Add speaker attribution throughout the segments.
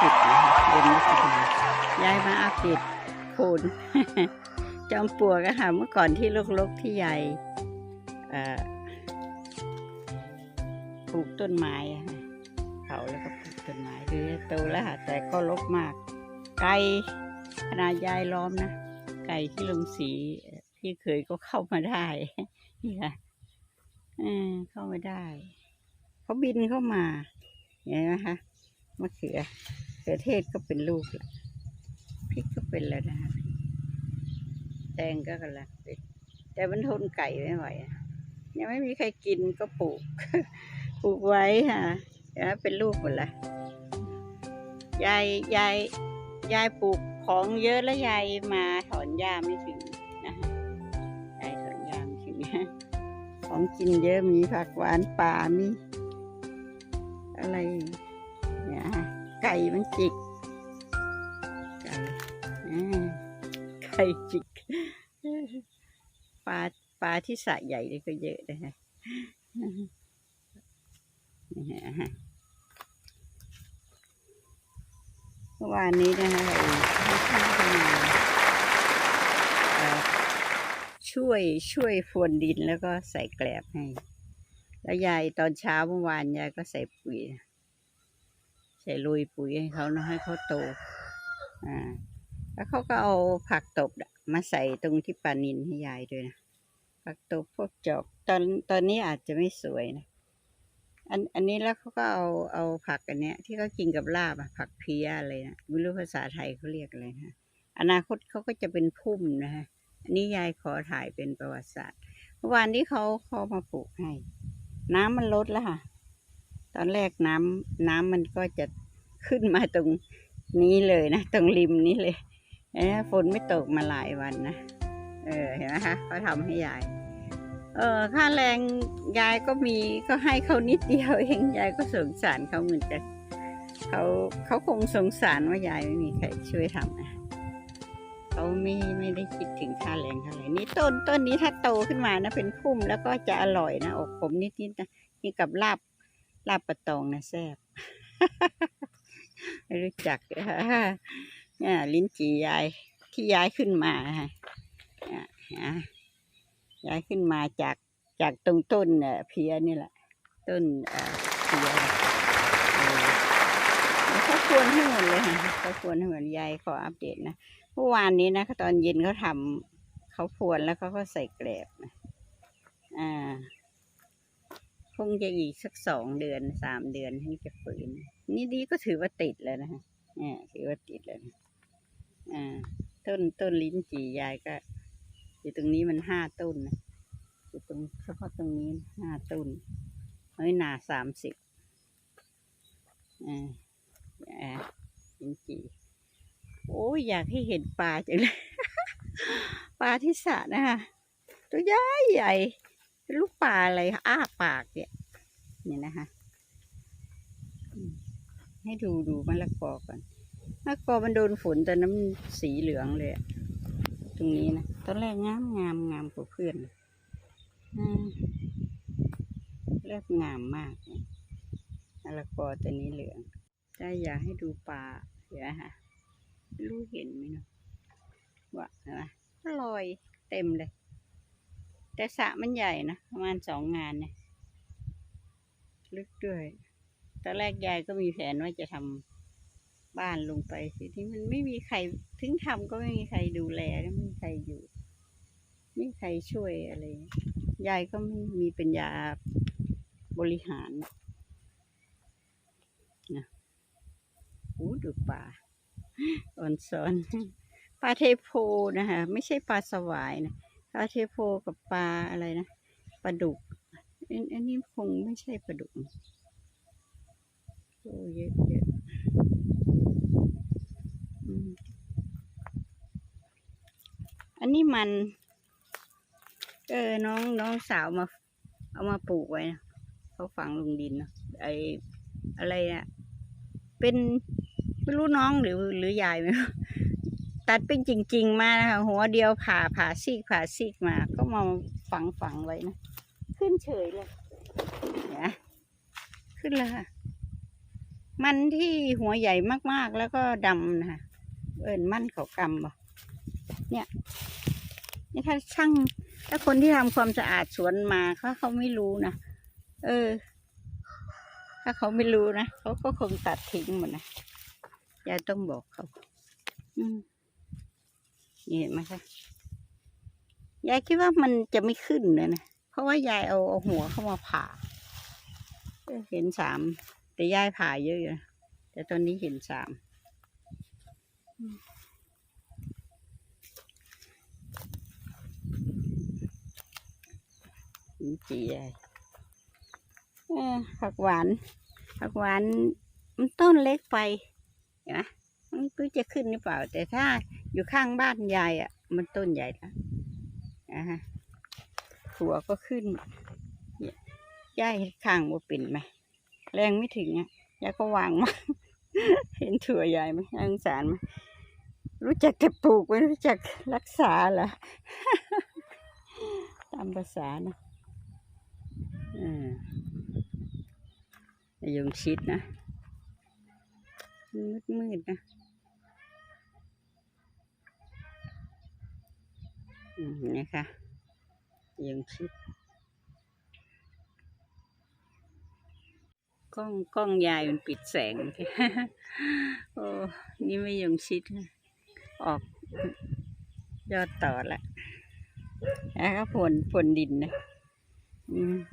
Speaker 1: สิบนะคะเดือนมิถุนายนยายมาอัปเดตโคนจอมปลวกอะค่ะเมื่อก่อนที่ลกๆที่ยายเอ่ปลูกต้นไม้เขาแล้วก็ปลูกต้นไม้ดูโตแล้วค่ะแต่ก็รกมาก ไก่ขนาดยายล้อมนะ ไก่ที่ลงสีเอ่อพี่เคยก็เข้ามาได้นี่ค่ะเออเข้ามาได้ เขาบินเข้ามาเห็นไหมคะมะเขือ ขือเทศก็เป็นลูกแล้วพริกก็เป็นแล้วนะคะแตงก็กำลังเป็นแต่มันทนไก่ไม่ไหวอะยังไม่มีใครกินก็ปลูก ปลูกไว้ค่ะเห็นไหมเป็นลูกหมดละยายยายยายปลูกของเยอะแล้วยายมาถอนหญ้าไม่ถึงนะคะยายถอนหญ้าไม่ถึงของกินเยอะมีผักหวานป่ามีอะไร ไก่มันจิก ไก่อ่าไก่จิก ปลาปลาที่สระใหญ่นี่ก็เยอะนะฮะนี่ฮะเมื่อวานนี้นะคะเราให้ท่านเข้ามาเอ่อช่วยช่วยพรวนดินแล้วก็ใส่แกลบให้ แล้วยายตอนเช้าเมื่อวานยายก็ใส่ปุ๋ยใส่ลุยปุ๋ยให้เขาเนาะให้เขาโต อ่า แล้วเขาก็เอาผักตบมาใส่ตรงที่ปานินให้ยายด้วยนะ ผักตบพวกจอกตอนตอนนี้อาจจะไม่สวยนะ อันอันนี้แล้วเขาก็เอาเอาผักอันเนี้ย ที่เขากินกับลาบอะผักเพียอะไรนะไม่รู้ภาษาไทยเขาเรียกอะไรนะอนาคตเขาก็จะเป็นพุ่มนะฮะอันนี้ยายขอถ่ายเป็นประวัติศาสตร์เมื่อวานที่เขาเขามาปลูกให้ น้ำมันลดแล้วค่ะ ตอนแรกน้ำน้ำมันก็จะขึ้นมาตรงนี้เลยนะ ตรงริมนี้เลยเห็นไหมฝนไม่ตกมาหลายวันนะ เออเห็นไหมคะเขาทำให้ยาย เออค่าแรงยายก็มีก็ให้เขานิดเดียวเองยายก็สงสารเขาเหมือนกันเขาเขาคงสงสารว่ายายไม่มีใครช่วยทำนะเขาไม่ไม่ได้คิดถึงค่าแรงเท่าไหร่นี่ต้นต้นนี้ถ้าโตขึ้นมานะเป็นพุ่มแล้วก็จะอร่อยนะออกผมนิดนิดๆนะนี่กับลาบ ลาบปะตองนะแซ่บไม่รู้จักเนี่ยลิ้นจี่ยายที่ย้ายขึ้นมาฮะย้ายขึ้นมาจากจากตรงต้นเพียนี่แหละ ต้นเพียเออแล้วเขาควรให้หมดเลยเขาควรให้หมดยายขออัปเดตนะเมื่อวานนี้นะตอนเย็นเขาทำเขาพวนแล้วเขาก็ใส่แกลบนะอ่า คงจะอีกสักสองเดือนสามเดือนถึงจะฝืน นี่ดีก็ถือว่าติดแล้วนะฮะเนี่ยถือว่าติดแล้วนะอ่า ต้นต้นลิ้นจี่ยายก็ อยู่ตรงนี้มันห้าต้นนะอยู่ตรงเฉพาะตรงนี้ห้าต้นน้อยหนาสามสิบอ่าอ่าลิ้นจี่โอ้ยอยากให้เห็นปลาจังเลย ปลาที่สระนะคะตัวใหญ่ใหญ่ เป็นลูกปลาอะไรอ้าปากเนี่ยเนี่ยนะคะ ให้ดูดูมะละกอก่อนมะละกอมันโดนฝนแตอนนั้นมันสีเหลืองเลยตรงนี้นะตอนแรกงามงามงามกว่าเพื่อนเลยอืมเลือกงามมากมะละกอตัวนี้เหลืองถ้อยากให้ดูปลาเดี๋ยวนะคะไม่รู้เห็นไหมเนาะว่าเห็นไหมลอยเต็มเลย แต่สระมันใหญ่นะประมาณสองงานเนี่ยลึกด้วยตอนแรกยายก็มีแผนว่าจะทำบ้านลงไปสิที่มันไม่มีใครถึงทำก็ไม่มีใครดูแลไม่มีใครอยู่ ไม่มีใครช่วยอะไรยายก็ไม่มีปัญญาบริหารนะโอ้ดูปลาอ่อนซอนปลาเทโพนะคะไม่ใช่ปลาสวายนะ ปลาเทโพกับปลาอะไรนะปลาดุก อันนี้คงไม่ใช่ปลาดุกโอ้เยอะเยอะอันนี้มัน เออ น้องน้องสาวมา เอามาปลูกไว้นะเขาฝังลงดินนะไออะไรอะเป็นไม่รู้น้องหรือหรือยายไหม ตัดเป็นจริง ๆ มานะคะหัวเดียวผ่าผ่าซีกผ่าซีกมา ก็มาฝังฝังไว้นะ ขึ้นเฉยเลยเนี่ยขึ้นแล้วค่ะ มันที่หัวใหญ่มากๆแล้วก็ดำนะคะเอิญมันเขากำบ่เนี่ย นี่ถ้าช่างถ้าคนที่ทำความสะอาดสวนมาเขาเขาไม่รู้นะเออ ถ้าเขาไม่รู้นะเขาก็คงตัดทิ้งหมดนะยายต้องบอกเขา อืม เห็นไหมคะยายคิดว่ามันจะไม่ขึ้นเลยนะ เพราะว่ายายเอาเอาหัวเข้ามาผ่า เห็นสาม แต่ยายผ่าเยอะอยู่แต่ตอนนี้เห็นสามจี๋ยายผักหวาน ผักหวาน มันต้นเล็กไป เห็นไหม มันก็จะขึ้นหรือเปล่า แต่ถ้าอยู่ข้างบ้านยายอะ มันต้นใหญ่แล้วอ่าฮะถั่วก็ขึ้นยายเห็นข้างว่าเป็นไหมแรงไม่ถึงอะยายก็วางมาเห็นถั่วยายไหมน่าสงสารไหมรู้จักแต่ปลูกไม่รู้จักรักษาเหรอตามภาษานะอ่ายงชิดนะมืดมืดๆนะอืม นี่ค่ะมะยงชิดกล้องกล้องยายมันปิดแสงโอ้นี่ไม่ยงชิด ออกยอดต่อละแล้วก็ผลผลดินนะ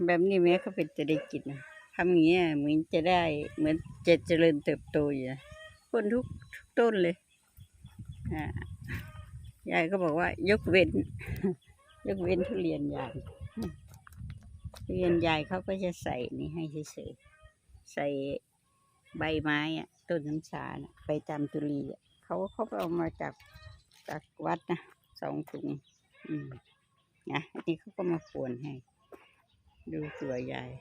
Speaker 1: แบบนี้แม่ก็เป็นจะได้กินนะทำอย่างเงี้ยเหมือนจะได้เหมือนจะเจริญเติบโตอยู่นะคนทุกทุกต้นเลยอ่า ยายก็บอกว่ายกเว้น ยกเว้นทุเรียนยายทุเรียนยายเขาก็จะใส่นี่ให้เฉยๆใส่ใบไม้อะต้นน้ำชานะไปจำตุลีอะเขาเขาเอามาจากจากวัดนะสองถุงอืมนะอันนี้เขาก็มาปวนให้ ดูตัวยาย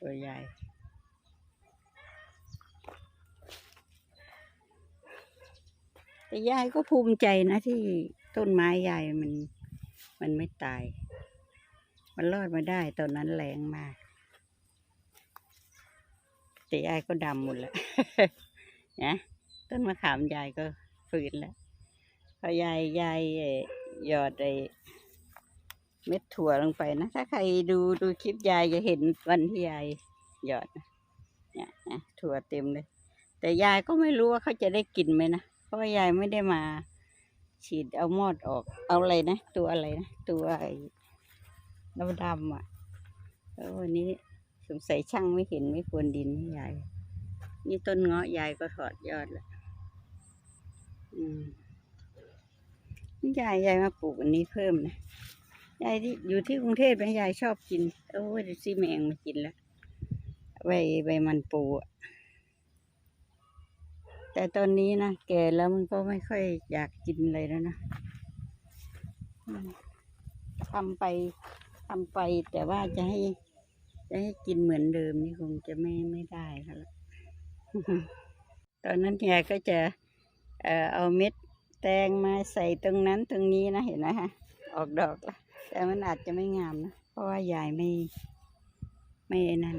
Speaker 1: ตัวใหญ่ แต่ยายก็ภูมิใจนะที่ต้นไม้ยายมัน มันไม่ตาย มันรอดมาได้ตอนนั้นแรงมาก แต่ยายก็ดำหมดแล้วนะต้นมะขามยายก็ฝืนแล้วพอยายยายหยอดไอ้เม็ดถั่วลงไปนะ ถ้าใครดูดูคลิปยายจะเห็นวันที่ยายหยอดนะเนี่ยนะถั่วเต็มเลย แต่ยายก็ไม่รู้ว่าเขาจะได้กินไหมนะ ราะว่ายายไม่ได้มา ฉีดเอามอดออก เอาอะไรนะ ตัวอะไรนะ ตัวไอ้ดำดำอะแล้ววันนี้สงสัยช่างไม่เห็นไม่ควรดินให้ยาย นี่ต้นเงาะยายก็ถอดยอดแล้วอืมยายยายมาปลูกอันนี้เพิ่มนะยายที่อยู่ที่กรุงเทพนะยายชอบกิน โอ้ยดูซีแมงมากินแล้วใบใบมันปูอะ แต่ตอนนี้นะแก่แล้วมันก็ไม่ค่อยอยากกินเลยแล้วนะทำไปทำไปแต่ว่าจะให้ จะให้กินเหมือนเดิมนี่คงจะไม่ไม่ได้แล้วตอนนั้นยายก็จะเอ่อเอาเม็ดแตงมาใส่ตรงนั้นตรงนี้นะเห็นไหมฮะ ออกดอกล้วแต่มันอาจจะไม่งามนะ เพราะว่ายายไม่ ไม่นั่น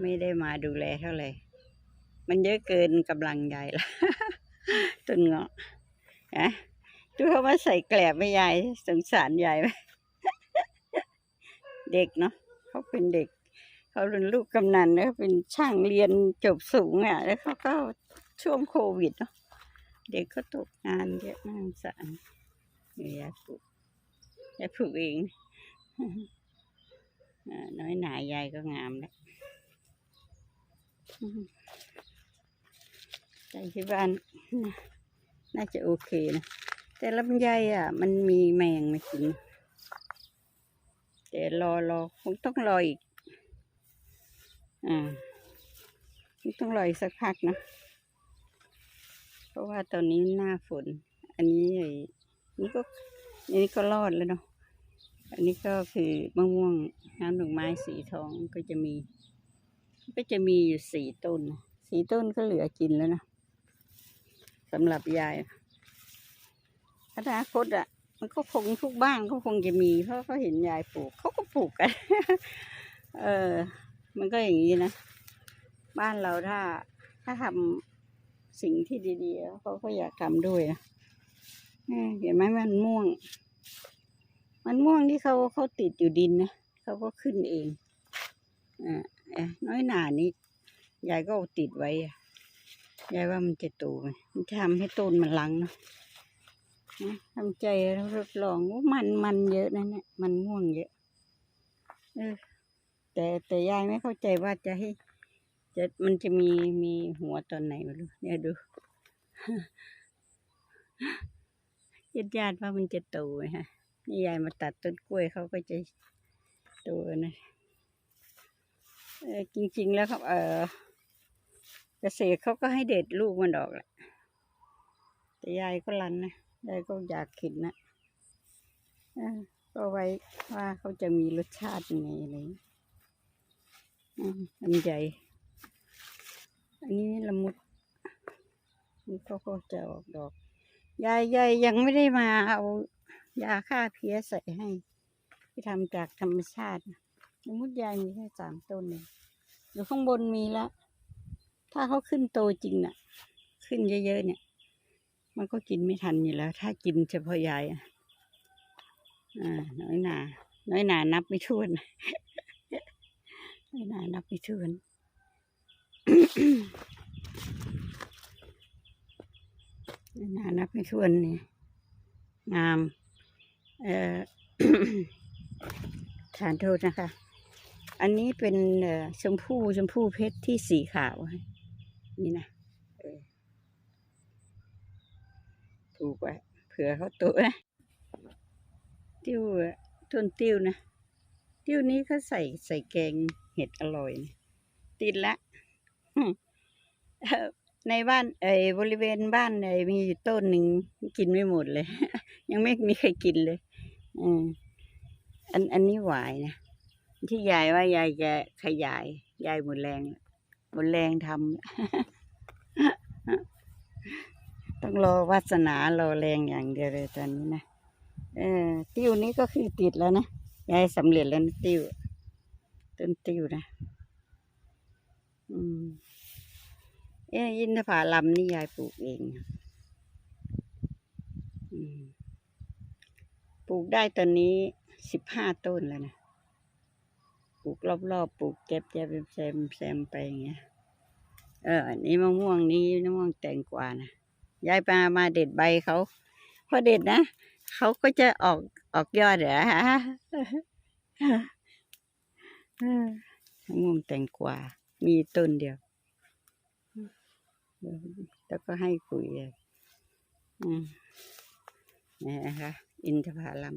Speaker 1: ไม่ได้มาดูแลเท่าไหร่ มันเยอะเกินกำลังยายละต้นเงาะนะดูเขามาใส่แกลบไม่ยายสงสารยายไหมเด็กเนาะเขาเป็นเด็ก เขาเป็นลูกกำนันแล้วเป็นช่างเรียนจบสูงอะ แล้วเขาก็ช่วงโควิดเนาะเด็กก็ตกงานเยอะน่าสงสารนี่ยายปลูกยายปลูกเองอ่าน้อยหนายายก็งามแล้ว ใจที่บ้านน่าจะโอเคนะ แต่ลำไยอะ มันมีแมงมากินแต่รอรอคงต้องรออีก อ่าคงต้องรออีกสักพักนะเพราะว่าตอนนี้หน้าฝน อันนี้ไอ้นี่ก็อันนี้ก็รอดแล้วเนาะอันนี้ก็คือมะม่วงน้ำดอกไม้สีทองก็จะมี ก็จะมีอยู่สี่ต้น สี่ต้นก็เหลือกินแล้วนะ สำหรับยายอนาคตอะ มันก็คงทุกบ้านก็คงจะมี เพราะเขาเห็นยายปลูกเขาก็ปลูกกัน เออ มันก็อย่างนี้นะ บ้านเราถ้า ถ้าทำสิ่งที่ดีๆเขาก็อยากทำด้วยนะเออเห็นไหมมันม่วง มันม่วงที่เขาเขาติดอยู่ดินนะเขาก็ขึ้นเองอ่าเอ๊ะน้อยหนานี้ยายก็เอาติดไว้อะ ยายว่ามันจะโตไหมมันจะทำให้ต้นมันลังเนาะทำใจทดลองว่ามันมันเยอะนะเนี่ยมันม่วงเยอะเออแต่แต่ยายไม่เข้าใจว่าจะให้จะมันจะมีมีหัวตอนไหนไม่รู้เนี่ยดูญาติญาติว่ามันจะโตไหมฮะนี่ยายมาตัดต้นกล้วยเขาก็จะโตนะเออจริง ๆ แล้วครับ เออ เกษตรเขาก็ให้เด็ดลูกมันออกแหละ แต่ยายก็รันนะยายก็อยากกินนะก็ไว้ว่าเขาจะมีรสชาติยังไงอะไรอย่างเงี้ยลำไยอันนี้ละมุดนี่เขาก็จะออกดอก ยายยายยังไม่ได้มาเอายาฆ่าเพี้ยใส่ให้ ที่ทำจากธรรมชาติละมุดยายมีแค่สามต้นเองอยู่ข้างบนมีแล้ว ถ้าเขาขึ้นโตจริงน่ะ ขึ้นเยอะๆเนี่ย มันก็กินไม่ทันอยู่แล้ว ถ้ากินเฉพาะยายอะอ่าน้อยหนา น้อยหนานับไม่ถ้วน น้อยหนานับไม่ถ้วนน้อยหนานับไม่ถ้วนนี่งาม เอ่อทานโทษนะคะ อันนี้เป็นชมพู่ชมพู่เพชรที่สีขาวฮะ นี่นะเออถูกไว้เผื่อเขาโตนะ ติ้วอะต้นติ้วนะ ติ้วนี้เขาใส่ใส่แกงเห็ดอร่อยนะติดละในบ้านเอ้บริเวณบ้านเอ้มีต้นหนึ่งกินไม่หมดเลย ยังไม่มีใครกินเลยอืมอันอันนี้หวายนะที่ยายว่ายายจะขยายยายหมดแรงแล้ว หมดแรงทำต้องรอวาสนารอแรงอย่างเดียวเลยตอนนี้นะเออติ้วนี้ก็คือติดแล้วนะยายสำเร็จแล้วนะติ้วต้นติ้วนะ อืมเอ้ยินทผาลำนี่ยายปลูกเองอปลูกได้ตอนนี้สิบห้าต้นแล้วนะ ปลูกรอบๆปลูกเก็บแยบแซมแซมไปอย่างเงี้ยเอออันนี้มะม่วงนี้มะม่วงแตงกวานะยายปามาเด็ดใบเขาพอเด็ดนะเขาก็จะออกออกยอดเหรอฮะมะม่วงแตงกวา มีต้นเดียว แล้วก็ให้ปุ๋ยเลยอืมนี่นะคะ อินทผลัม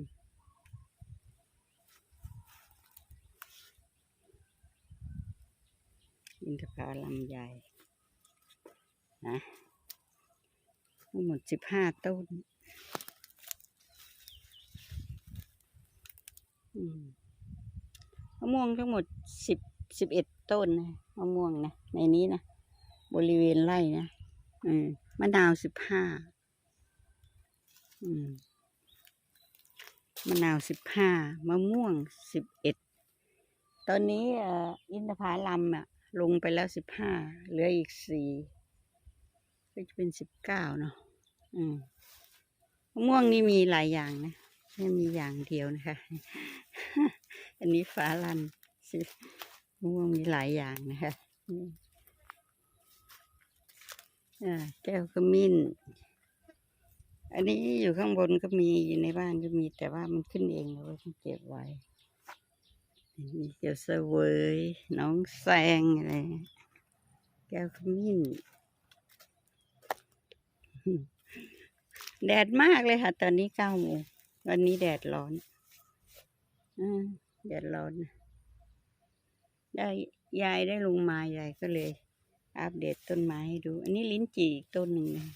Speaker 1: อินทผลัมใหญ่นะทั้งหมดสิบห้าต้นอืมมะม่วงทั้งหมดสิบสิบเอ็ดต้นนะมะม่วงนะ ในนี้นะ บริเวณไร่นะอืมมะนาวสิบห้าอืมมะนาวสิบห้ามะม่วงสิบเอ็ดตอนนี้อ่ออินทผลัมอะ ลงไปแล้วสิบห้าเหลืออีกสี่ก็จะเป็นสิบเก้าเนาะอืมมะม่วงนี่มีหลายอย่างนะไม่มีอย่างเดียวนะคะ อันนี้ฟ้าลันสิมะม่วงมีหลายอย่างนะคะอ่าแก้วขมิ้น อันนี้อยู่ข้างบนก็มีอยู่ในบ้านก็มีแต่ว่ามันขึ้นเองเราก็ต้องเก็บไว้ มีเกียวเสวยน้องแซงอะไรแก้วขมิ้น แดดมากเลยค่ะ ตอนนี้เก้าโมงวันนี้แดดร้อนอแดดร้อน ได้ยายได้ลงมายายก็เลย อัปเดตต้นไม้ให้ดู อันนี้ลิ้นจี่อีกต้นหนึ่งนะ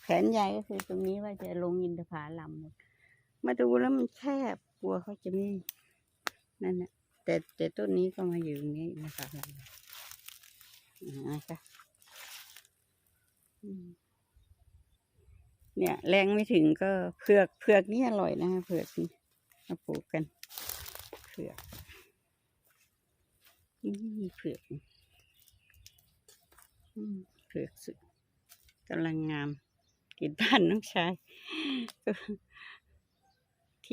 Speaker 1: แผนยายก็คือตรงนี้ว่าจะลงอินทผลัมหมดมาดูแล้วมันแคบ กลัวเขาจะไม่นั่นนะแต่แต่ต้นนี้ก็มาอยู่ตรงนี้นทผลัมอ่าค่ะเนี่ยแรงไม่ถึงก็เผือกเผือกนี่อร่อยนะคะเผือกนี่มาปลูกกันเผือกอืมเผือกเผือกสุดกำลังงามกินบ้านน้องชาย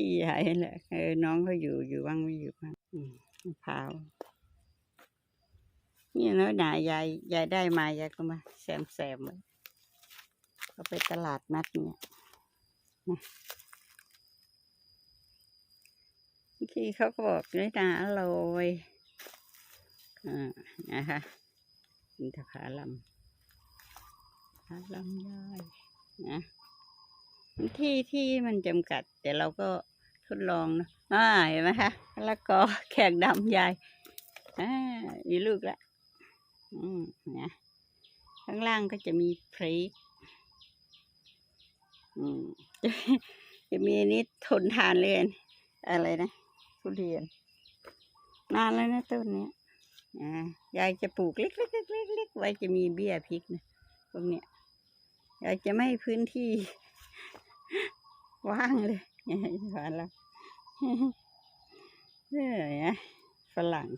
Speaker 1: ที่ใหญ่แหละเออน้องเขาอยู่อยู่บ้างไม่อยู่บ้างมะพร้าวนี่แล้วหนายายยายได้มายายก็มาแซมแซมๆไว้เขาไปตลาดนัดเนี่ยบางทีเขาก็บอกด้วยนะอร่อยอ่านะคะอินทผลัมผลัมย่อยนะที่ที่มันจำกัด แต่เราก็ ทดลองนะอ่าเห็นไหมคะมะละกอแขกดำยายอ่ามีลูกละอืมนะข้างล่างก็จะมีพริกอืมจะจะมีอันนี้ทนทานเลยอันอะไรนะทุเรียน นานแล้วนะต้นเนี้ยอ่ายายจะปลูกเล็กๆเล็กๆเล็กๆไว้จะมีเบี้ยพริกนะพวกเนี้ยยายจะไม่ให้พื้นที่ ว่างเลยฝรั่ง เออนะฝรั่ง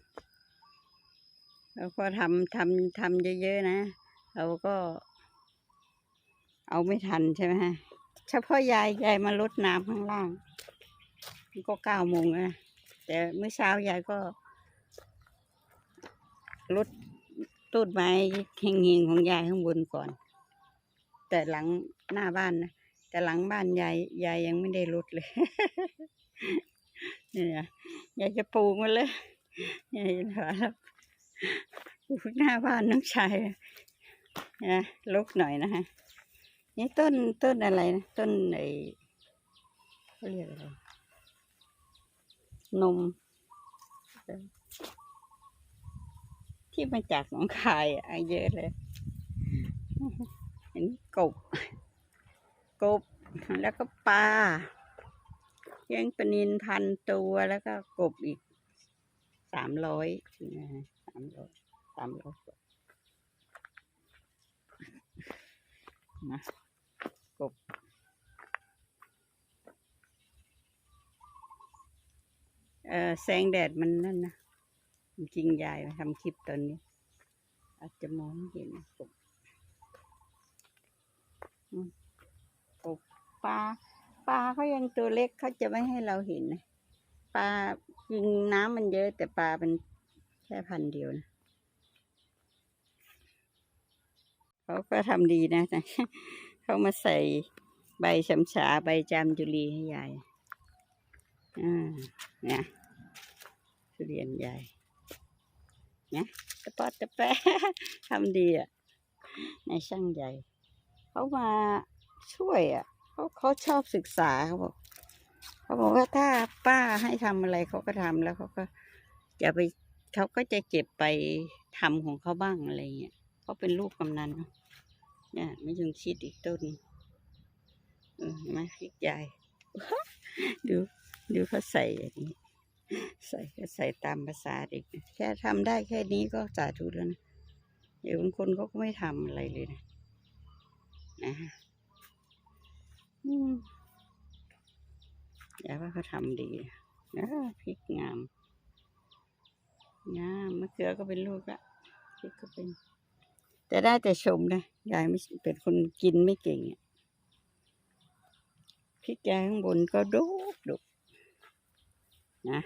Speaker 1: แล้วก็ทำทำทำเยอะๆนะ เราก็ เอาไม่ทันใช่ไหมฮะเฉพาะยายยายมาลดน้ำข้างล่างมันก็เก้าโมงแล้วนะแต่เมื่อเช้ายายก็ลดต้นไม้เฮงๆของยายข้างบนก่อน แต่หลังหน้าบ้านนะแต่หลังบ้านยายยายยังไม่ได้ลดเลย นี่ยยายจะปลูกมันเลยยายจะหาปลูกหน้าบ้านน้องชายนะลุกหน่อยนะฮะนี่ต้นต้นอะไรนะต้นไอ้เขาเรียกอะไรนม ที่มาจากหนองคายอะเยอะเลยอันนี้กบกบแล้วก็ปลา ลี้ยงปนินพันตัวแล้วก็กบอีกสามร้อยนะสามร้อยสามร้อยกว่านะกบเออแสงแดดมันนั่นนะจริงยายมาทำคลิปตอนนี้ อาจจะมองไม่เห็นนะกบปลา ปลาเขายังตัวเล็กเขาจะไม่ให้เราเห็นนะปลาจริงน้ำมันเยอะ แต่ปลาเป็นแค่พันเดียวนะเขาก็ทำดีนะแต่เขามาใส่ใบชำฉาใบจามจุลีให้ยายอ่าเนี่ยทุเรียนยายเนี่ยตะปอดตะแปะทำดีอะในช่างใหญ่เขามาช่วยอะ เขาเขาชอบศึกษาเขาบอกเขาบอกว่าถ้าป้าให้ทำอะไรเขาก็ทำแล้วเขาก็จะไปเขาก็จะเก็บไปทำของเขาบ้างอะไรเงี้ยเขาเป็นลูกกำนันเนี่ยไม่ยงชิดอีกต้นเออเห็นไหมพริกใหญ่ดูดูเขาใส่อย่างนี้ใส่ก็ใส่ตามภาษาเด็กแค่ทำได้แค่นี้ก็สาธุแล้วนะเดี๋ยวบางคนเขาก็ไม่ทำอะไรเลยนะนะ อืมอย่าว่าเขาทำดีนะพริกงามงามมะเขือก็เป็นลูกละพริกก็เป็น แต่ได้แต่ชมนะยายไม่เป็นคนกินไม่เก่งอะพริกแกงข้างบนก็ดกดุกนะ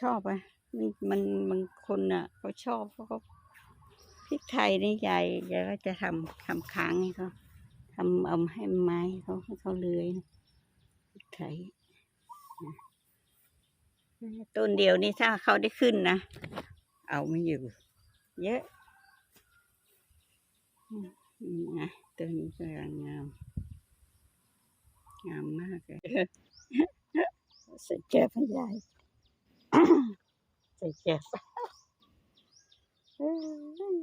Speaker 1: ชอบอะมันมันบางคนอะเขาชอบเขาก็พริกไทยนี่ยายยายก็จะทำทำค้างให้เขา ทำเอาให้ไม้เขาให้เขาเลื้อยนะไถนะต้นเดียวนี่ถ้าเขาได้ขึ้นนะ เอาไม่อยู่ เยอะอืมอืมนะต้นนี้กำลังงาม งามมากเลยใส่แก้วให้ยายใส่แก้วเอ้ย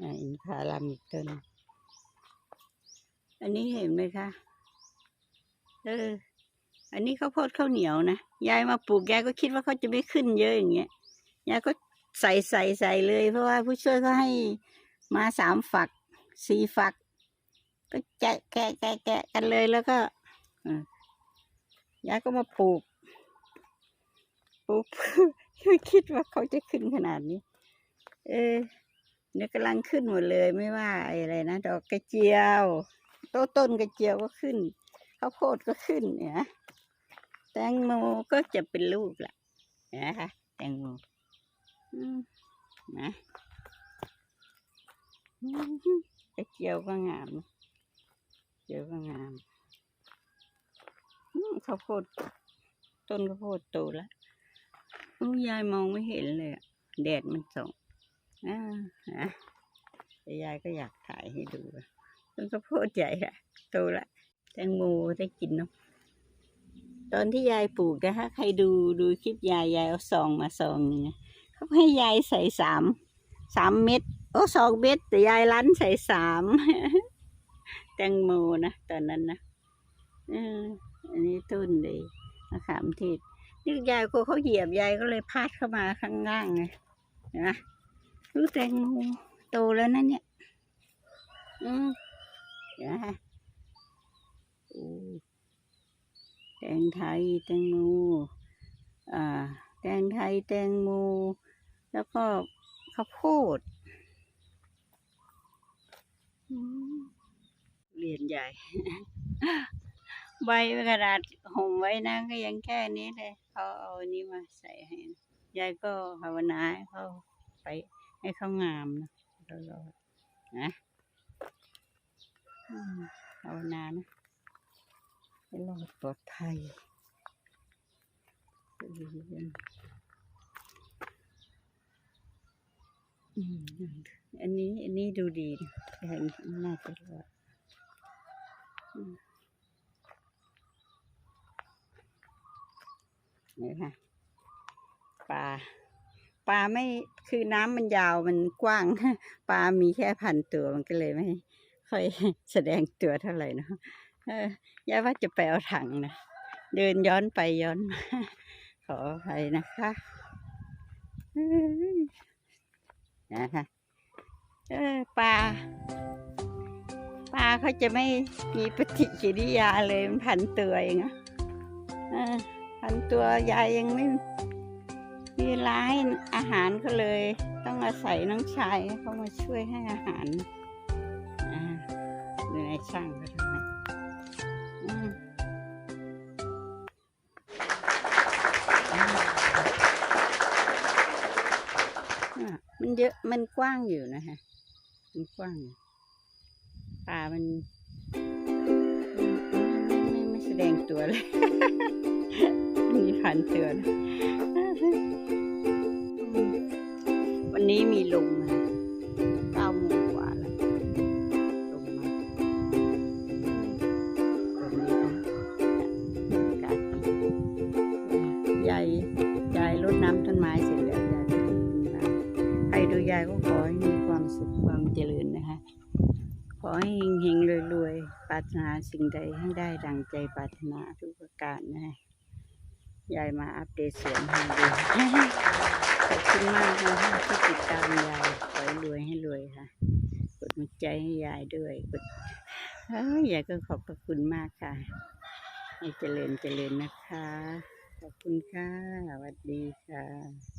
Speaker 1: อ่าอินทาลามอีกต้น อันนี้เห็นไหมคะ เออ อันนี้ข้าวโพดข้าวเหนียวนะ ยายมาปลูกยายก็คิดว่าเขาจะไม่ขึ้นเยอะอย่างเงี้ย ยายก็ใส่ใส่ใส่เลย เพราะว่าผู้ช่วยเขาให้มาสามฝักสี่ฝัก ก็แกะแกะแกะแกะกันเลยแล้วก็ยายก็มาปลูกปุ๊บไม่คิดว่าเขาจะขึ้นขนาดนี้ เออเนี่ยกำลังขึ้นหมดเลยไม่ว่าอะไรนะ ดอกกระเจียว ต้นต้นกระเจียวก็ขึ้นข้าวโพดก็ขึ้นเนี่ยนะแตงโมก็จะเป็นลูกละนะคะแตงโมนะกระเจียวก็งามนะเจียวก็งามข้าวโพดต้นข้าวโพดโตแล้วโอ้ยายมองไม่เห็นเลยแดดมันส่องอ่านะยายก็อยากถ่ายให้ดูอะ ต้นข้าวโพดใหญ่อะโตละแตงโมได้กินเนาะตอนที่ยายปลูกนะคะใครดูดูคลิปยายยายเอาซองมาซองหนึงอะเขาให้ยายใส่สามสามเม็ดโอ้สองเม็ดแต่ยายรั้นใส่สามแตงโมนะตอนนั้นนะอันนี้ต้นเลยมะขามเทศนี่ยายก็เขาเหยียบยายก็เลยพาดเข้ามาข้างล่างไงเห็นไหมรู้แตงโมโตแล้วนะเนี่ย อืม นะคะโอ้แตงไทยแตงโมอ่า แตงไทยแตงโม แล้วก็ข้าวโพดเรียนใหญ่ ใบกระดาษห่มไว้นะก็ยังแค่นี้เลยเขาเอาอันนี้มาใส่ให้ยายก็ภาวนาให้เขาไปให้เขางามนะตลอดนะ อืมภาวนานะให้รอดปลอดภัยอันนี้อันนี้ดูดีนะแต่น่าจะรอดนี่ค่ะปลาปลาไม่คือน้ำมันยาวมันกว้างปลามีแค่พันตัวมันก็เลยไม่ ค่อยแสดงตัวเท่าไหร่เนะย่าว่าจะไปเอาถังนะ เดินย้อนไปย้อนมา ขออภัยนะคะนะคะเออปลาปลาเขาจะไม่มีปฏิกิริยาเลยมันพันตัวเองอะพันตัวยายยังไม่มีร้ายอาหารก็เลย ต้องอาศัยน้องชายเขามาช่วยให้อาหาร ช่างเขาทำไมอืมอ่ามันเยอะมันกว้างอยู่นะฮะ มันกว้างป่ามันไม่ไม่ไม่แสดงตัวเลย มีพันเตือน วันนี้มีลมนะ สิ่งใดให้ได้ดังใจปรารถนาทุกประการนะฮะยายมาอัปเดตเสียงให้ดูขอบคุณมากนะคะที่ติดตามยายขอให้รวยให้รวยค่ะ กดหัวใจให้ยายด้วยกดเอ้ยยายก็ขอบพระคุณมากค่ะ ให้เจริญเจริญนะคะ ขอบคุณค่ะสวัสดีค่ะ